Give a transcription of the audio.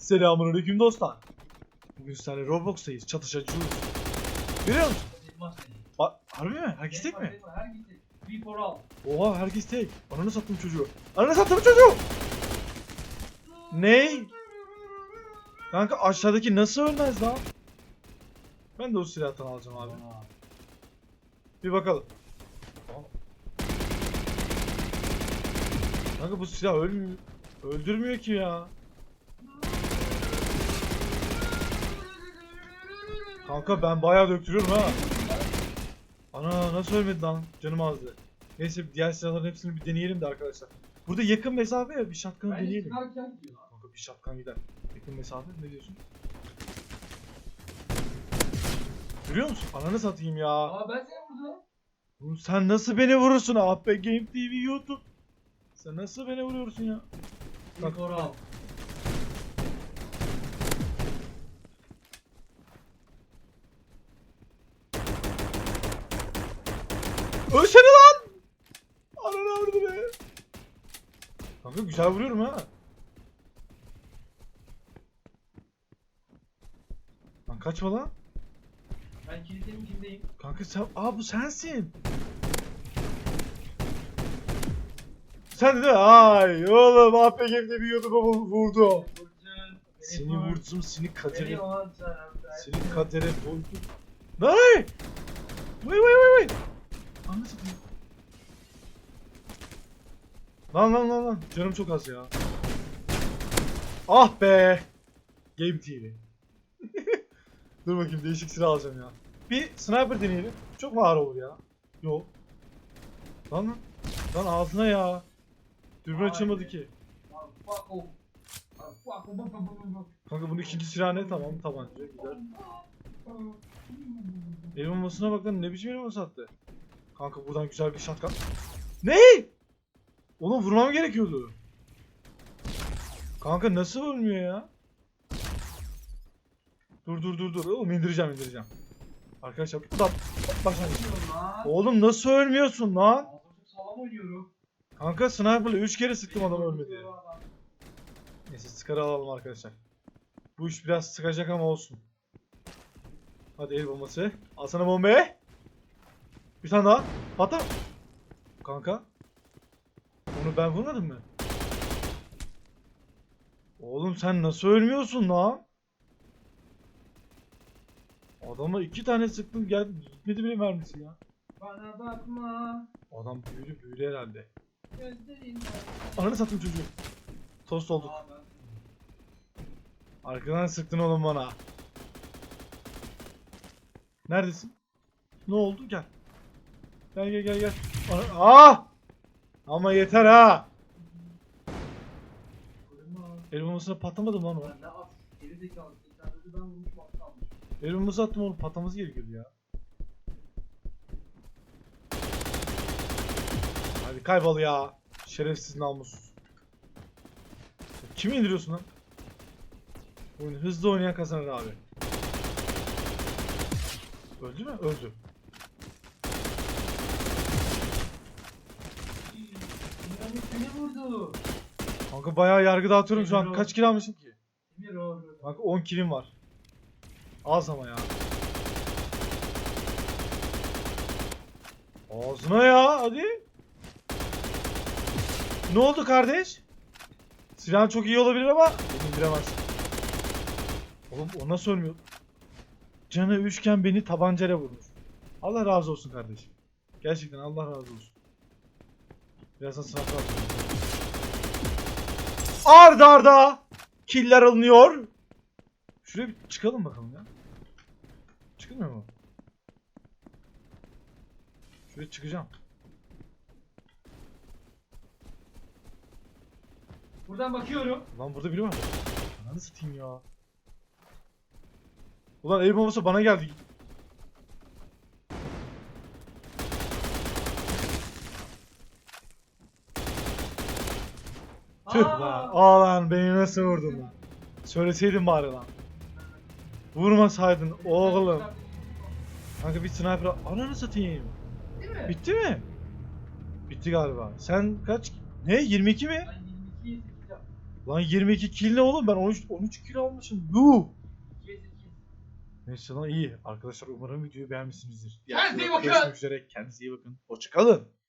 Selamünaleyküm dostlar. Bugün sizlerle Roblox'tayız. Çatışacağız. Görüyor musun? Bak harbi mi? Herkes tek mi? Oha herkes tek. Ananı sattım çocuğu. Ananı sattım çocuğu. Ney? Kanka aşağıdaki nasıl ölmez lan? Ben de o silahtan alacağım abi. Bir bakalım. Kanka bu silah ölmüyor. Öldürmüyor ki ya. Kanka ben bayağı döktürüyorum ha. Ana nasıl ölmedi lan? Canım azdı. Neyse diğer silahların hepsini bir deneyelim de arkadaşlar. Burada yakın mesafe ya bir Bence deneyelim. Kanka bir shotgun gider. Yakın mesafe ne diyorsun? Görüyor musun? Ananı satayım ya. Aa ben seni vurdum. Oğlum sen nasıl beni vurursun AP Game TV YouTube? Sen nasıl beni vuruyorsun ya? Bak. for Ölsene lan! Ananı avradı be. Kanka güzel vuruyorum ha. Lan kaçma lan. Ben kilisenin içindeyim. Kanka sen... Aa bu sensin. Sen de ay oğlum AP Game TV YouTube'a vurdu. Seni vurdum seni katere kadere doydu. Nay! Vay vay vay. Lan lan lan lan. Canım çok az ya. Ah be. Game TV. Dur bakayım değişik silah alacağım ya. Bir sniper deneyelim. Çok mu ağır olur ya? Yok. Lan lan. Lan ağzına ya. Dürbün açılmadı ki. Kanka bunun ikinci silahı ne? Tamam tabanca. Güzel. El bombasına bak lan ne biçim el bombası attı. Kanka buradan güzel bir shotgun. Ne? Oğlum vurmam gerekiyordu. Kanka nasıl ölmüyor ya? Dur dur dur dur. Oğlum indireceğim indireceğim. Arkadaşlar bu da başlangıç. Lan. Oğlum nasıl ölmüyorsun lan? Sağlam oynuyorum. Kanka sniper'la 3 kere sıktım adam ölmedi. Neyse sıkarı alalım arkadaşlar. Bu iş biraz sıkacak ama olsun. Hadi el bombası. Al sana bombayı. Bir tane daha. Patla. Kanka. Onu ben vurmadım mı? Oğlum sen nasıl ölmüyorsun lan? Adama iki tane sıktım gel gitmedi bile mermisi ya. Bana bakma. Adam büyülü büyülü herhalde. Gözlerin. Ananı satayım çocuğu. Tost olduk. Aa, Arkadan sıktın oğlum bana. Neredesin? Ne oldu? Gel. Gel gel gel gel. Ana- Ah! Ama yeter ha. El bombasına patlamadım lan o. Lan ne az. Geri zekalı. Dedi ben vurmuş bak kalmış. El bombası attım oğlum patlaması gerekiyordu ya. Hadi kaybol ya. Şerefsiz namussuz. Kimi indiriyorsun lan? Oyunu hızlı oynayan kazanır abi. Öldü mü? Öldü. Beni vurdu. Kanka bayağı yargı dağıtıyorum şu an. Kaç kill almışım ki? Emir o. Kanka 10 killim var. Az ama ya. Ağzına ya hadi. Ne oldu kardeş? Silahın çok iyi olabilir ama beni indiremez. Oğlum o nasıl ölmüyor? Canı üçgen beni tabancayla vurmuş. Allah razı olsun kardeşim. Gerçekten Allah razı olsun. Birazdan atacağım. Arda arda killer alınıyor. Şuraya bir çıkalım bakalım ya. Çıkılmıyor mu? Şuraya çıkacağım. Buradan bakıyorum. Lan burada biri var. Ananı satayım ya. Ulan el bombası bana geldi. Tüh lan. Aa lan beni nasıl vurdun lan. Söyleseydin bari lan. Vurmasaydın oğlum. Kanka bir sniper ananı satayım. Değil mi? Bitti mi? Bitti galiba. Sen kaç? Ne? 22 mi? Ben 22'yi seçeceğim. Lan 22 kill ne oğlum ben 13 13 kill almışım. İkiyiz. Neyse lan iyi. Arkadaşlar umarım videoyu beğenmişsinizdir. Kendinize iyi bakın. Görüşmek üzere. Kendinize iyi bakın. Hoşçakalın.